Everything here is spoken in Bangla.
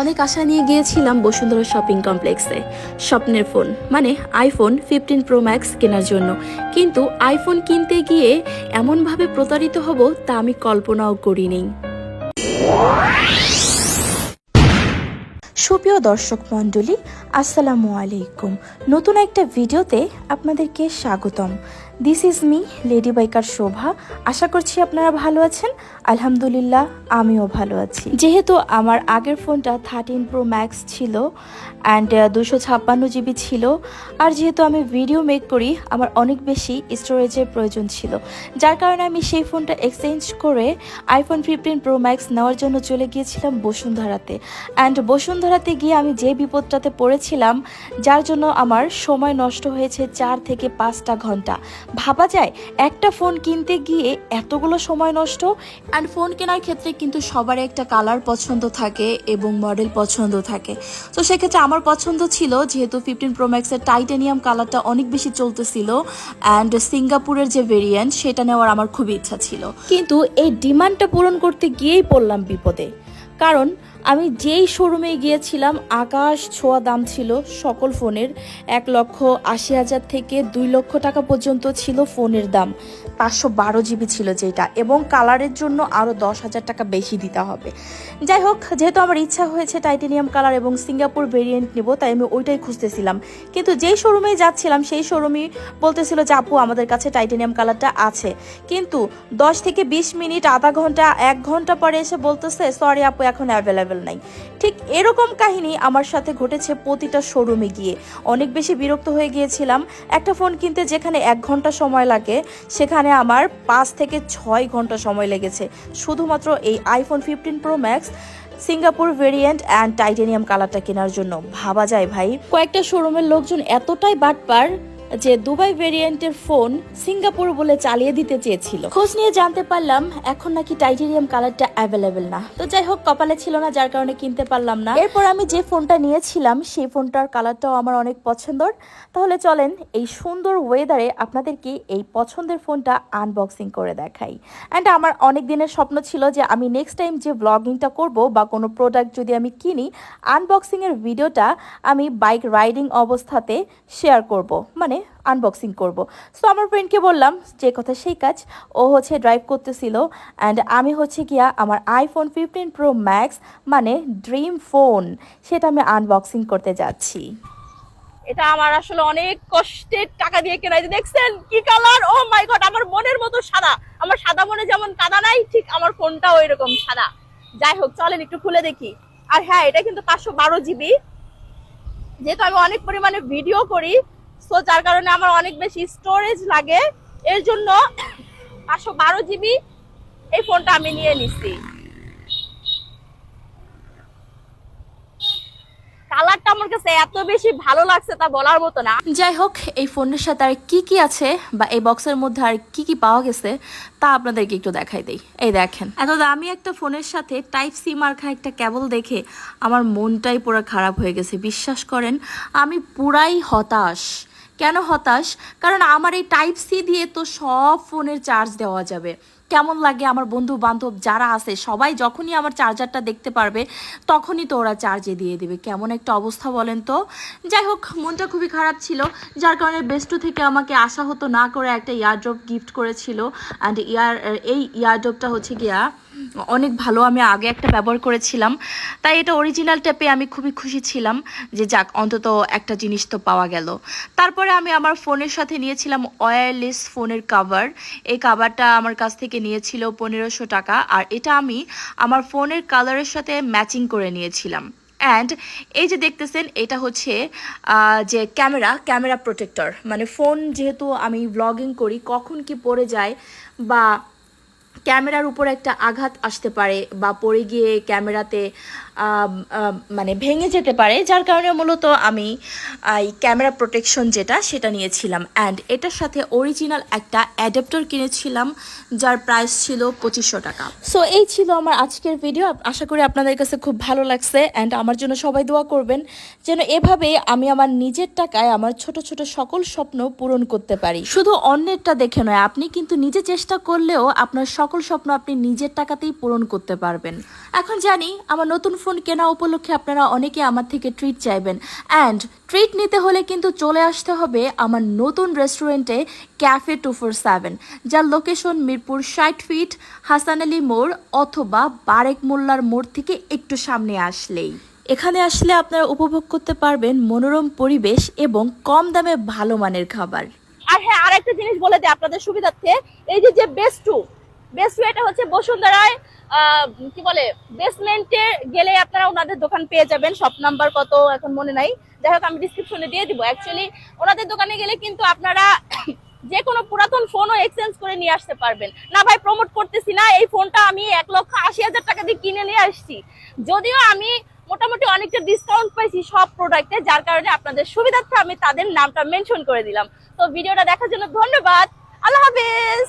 অনেক আশা নিয়ে গিয়েছিলাম বসুন্ধরা শপিং কমপ্লেক্সে। স্বপ্নের ফোন মানে আইফোন ফিফটিন প্রো ম্যাক্স কেনার জন্য। কিন্তু আইফোন কিনতে গিয়ে এমনভাবে প্রতারিত হব তা আমি কল্পনাও করিনি। সুপ্রিয় দর্শক মণ্ডলী, আসসালামু আলাইকুম। নতুন একটা ভিডিওতে আপনাদেরকে স্বাগতম। This is me lady biker Shobha আশা করছি আপনারা ভালো আছেন। আলহামদুলিল্লাহ, আমিও ভালো আছি। যেহেতু আমার আগের ফোনটা থার্টিন প্রো ম্যাক্স ছিল অ্যান্ড দুশো ছাপ্পান্ন জিবি ছিল, আর যেহেতু আমি ভিডিও মেক করি, আমার অনেক বেশি স্টোরেজের প্রয়োজন ছিল। যার কারণে আমি সেই ফোনটা এক্সচেঞ্জ করে আইফোন ফিফটিন প্রো ম্যাক্স নেওয়ার জন্য চলে গিয়েছিলাম বসুন্ধরাতে। অ্যান্ড বসুন্ধরাতে গিয়ে আমি যে বিপদটাতে পড়েছিলাম, যার জন্য আমার সময় নষ্ট হয়েছে চার থেকে পাঁচটা ঘণ্টা। ভাবা যায় একটা ফোন কিনতে গিয়ে এতগুলো সময় নষ্ট? অ্যান্ড ফোন কেনার ক্ষেত্রে কিন্তু সবার একটা কালার পছন্দ থাকে এবং মডেল পছন্দ থাকে। তো সেক্ষেত্রে আমার পছন্দ ছিল যেহেতু ফিফটিন প্রো ম্যাক্সের টাইটানিয়াম কালারটা অনেক বেশি চলতেছিল অ্যান্ড সিঙ্গাপুরের যে ভেরিয়েন্ট সেটা নেওয়ার আমার খুবই ইচ্ছা ছিল। কিন্তু এই ডিমান্ডটা পূরণ করতে গিয়েই পড়লাম বিপদে। কারণ আমি যেই শোরুমে গিয়েছিলাম, আকাশ ছোঁয়া দাম ছিল সকল ফোনের। এক লক্ষ আশি হাজার থেকে দুই লক্ষ টাকা পর্যন্ত ছিল ফোনের দাম। পাঁচশো বারো জিবি ছিল যেটা, এবং কালারের জন্য আরও দশ হাজার টাকা বেশি দিতে হবে। যাই হোক, যেহেতু আমার ইচ্ছা হয়েছে টাইটেনিয়াম কালার এবং সিঙ্গাপুর ভেরিয়েন্ট নেব, তাই আমি ওইটাই খুঁজতেছিলাম। কিন্তু যেই শোরুমে যাচ্ছিলাম, সেই শোরুমই বলতেছিল যে, আপু, আমাদের কাছে টাইটেনিয়াম কালারটা আছে। কিন্তু দশ থেকে বিশ মিনিট, আধা ঘণ্টা, এক ঘণ্টা পরে এসে বলতেছে, সরি আপু, এখন অ্যাভেলেবেল নাই। ঠিক এরকম কাহিনী আমার সাথে ঘটেছে প্রতিটা শোরুমে গিয়ে। অনেক বেশি বিরক্ত হয়ে গিয়েছিলাম। একটা ফোন কিনতে যেখানে এক ঘণ্টা সময় লাগে, সেখানে আমার পাঁচ থেকে ছয় ঘণ্টা সময় লেগেছে। শুধুমাত্র এই iPhone fifteen pro max Singapore variant and titanium কালারটা কেনার জন্য। ভাবা যায় ভাই, কয়েকটা শোরুমের লোকজন এতটাই বাটপার যে দুবাই ভেরিয়েন্টের ফোন সিঙ্গাপুর বলে চালিয়ে দিতে চেয়েছিল। খোঁজ নিয়ে জানতে পারলাম, এখন নাকি টাইটেরিয়াম কালারটা অ্যাভেলেবেল না। তো যাই হোক, কপালে ছিল না, যার কারণে কিনতে পারলাম না। এরপর আমি যে ফোনটা নিয়েছিলাম, সেই ফোনটার কালারটাও আমার অনেক পছন্দর। তাহলে চলেন, এই সুন্দর ওয়েদারে আপনাদেরকে এই পছন্দের ফোনটা আনবক্সিং করে দেখাই। অ্যান্ড আমার অনেক দিনের স্বপ্ন ছিল যে আমি নেক্সট টাইম যে ব্লগিংটা করব বা কোনো প্রোডাক্ট যদি আমি কিনি আনবক্সিংয়ের ভিডিওটা আমি বাইক রাইডিং অবস্থাতে শেয়ার করব। মানে আনবক্সিং করব। সো আমার ফ্রেন্ডকে বললাম যে কথা সেই কাজ। ও হচ্ছে ড্রাইভ করতেছিল অ্যান্ড আমি হচ্ছে গিয়া আমার আইফোন ফিফটিন প্রো ম্যাক্স মানে ড্রিম ফোন সেটা আমি আনবক্সিং করতে যাচ্ছি। এটা আমার আসলে অনেক কষ্টের টাকা দিয়ে কেনা। যে দেখছেন কি কালার ও মাই গড আমার মনের মতো সাদা। আমার সাদা মনে যেমন কাদা নাই, ঠিক আমার ফোনটাও এরকম সাদা। যাই হোক, চলেন একটু খুলে দেখি। আর হ্যাঁ এটা কিন্তু পাঁচশো বারো জিবি যেহেতু আমি অনেক পরিমাণে ভিডিও করি সো যার কারণে আমার অনেক বেশি স্টোরেজ লাগে। এর জন্য পাঁচশো বারো জিবি এই ফোনটা আমি নিয়ে নিছি। কালারটা আমার কাছে এত বেশি ভালো লাগছে তা বলার মতো না। যাই হোক, এই ফোনের সাথে আর কি কি আছে বা এই বক্সের মধ্যে আর কি কি পাওয়া গেছে, তা আপনাদেরকে একটু দেখাই দেই। এই দেখেন। এত দামি একটা ফোনের সাথে টাইপ সি মার্কা একটা কেবল দেখে আমার মনটাই পুরো খারাপ হয়ে গেছে। বিশ্বাস করেন, আমি পুরাই হতাশ। কেন হতাশ? কারণ আমার এই টাইপ সি দিয়ে তো সব ফোনের চার্জ দেওয়া যাবে। কেমন লাগে আমার বন্ধু বান্ধব যারা আছে, সবাই যখনই আমার চার্জারটা দেখতে পারবে, তখনই তো ওরা চার্জে দিয়ে দেবে। কেমন একটা অবস্থা বলেন তো? যাই হোক, মনটা খুবই খারাপ ছিল। যার কারণে বেস্টু থেকে আমাকে আশা হতো না করে একটা ইয়ারড্রপ গিফট করেছিল। অ্যান্ড ইয়ার এই ইয়ারড্রপটা হচ্ছে গিয়া অনেক ভালো, আমি আগে একটা ব্যবহার করেছিলাম। তাই এটা অরিজিনাল ট্যাপে আমি খুবই খুশি ছিলাম যে যাক, অন্তত একটা জিনিস তো পাওয়া গেল। তারপরে আমি আমার ফোনের সাথে নিয়েছিলাম ওয়্যারলেস ফোনের কাভার এই কাভারটা আমার কাছ থেকে নিয়েছিল পনেরোশো টাকা, আর এটা আমি আমার ফোনের কালারের সাথে ম্যাচিং করে নিয়েছিলাম। অ্যান্ড এই যে দেখতেছেন, এটা হচ্ছে যে ক্যামেরা ক্যামেরা প্রোটেক্টর মানে ফোন যেহেতু আমি ব্লগিং করি, কখন কি পড়ে যায় বা ক্যামেরার উপর একটা আঘাত আসতে পারে বা পড়ে গিয়ে ক্যামেরাতে মানে ভেঙে যেতে পারে, যার কারণে মূলত আমি এই ক্যামেরা প্রোটেকশন যেটা সেটা নিয়েছিলাম। অ্যান্ড এটার সাথে অরিজিনাল একটা অ্যাডাপ্টার কিনেছিলাম, যার প্রাইস ছিল পঁচিশশো টাকা। সো এই ছিল আমার আজকের ভিডিও আশা করি আপনাদের কাছে খুব ভালো লাগছে। অ্যান্ড আমার জন্য সবাই দোয়া করবেন যেন এভাবে আমি আমার নিজের টাকায় আমার ছোট ছোট সকল স্বপ্ন পূরণ করতে পারি। শুধু অন্যেরটা দেখে নয়, আপনি কিন্তু নিজে চেষ্টা করলেও আপনার সকল স্বপ্ন আপনি নিজের টাকাতেই পূরণ করতে পারবেন। এখন জানি, আমার নতুন ফোন কেনা উপলক্ষে আপনারা অনেকে আমার থেকে ট্রিট চাইবেন। অ্যান্ড ট্রিট নিতে হলে কিন্তু চলে আসতে হবে আমার নতুন রেস্টুরেন্টে ক্যাফে টু ফোর সেভেন যার লোকেশন মিরপুর ষাট ফিট হাসান আলী মোড় অথবা বারেক মোল্লার মোড় থেকে একটু সামনে আসলেই। এখানে আসলে আপনারা উপভোগ করতে পারবেন মনোরম পরিবেশ এবং কম দামে ভালো মানের খাবার। আর হ্যাঁ আরেকটা জিনিস বলে দিই আপনাদের সুবিধার্থে, এই যে যে বেস টু বেস টু হচ্ছে বসুন্ধরায় কি বলে বেসমেন্টে গেলে আপনারা ওনাদের দোকান পেয়ে যাবেন। শপ নাম্বার কত, এখন মনে নাই। যাই হোক, আমি ডিসক্রিপশনে দিয়ে দিব। অ্যাকচুয়ালি ওনাদের দোকানে গেলে কিন্তু আপনারা যে কোনো পুরাতন ফোনও এক্সচেঞ্জ করে নিয়ে আসতে পারবেন। না ভাই প্রমোট করতেছি না। এই ফোনটা আমি এক লক্ষ আশি হাজার টাকা দিয়ে কিনে নিয়ে আসছি। যদিও আমি মোটামুটি অনেকটা ডিসকাউন্ট পাইছি সব প্রোডাক্টে যার কারণে আপনাদের সুবিধার্থে আমি তাদের নামটা মেনশন করে দিলাম। তো ভিডিওটা দেখার জন্য ধন্যবাদ। আল্লাহ হাফেজ!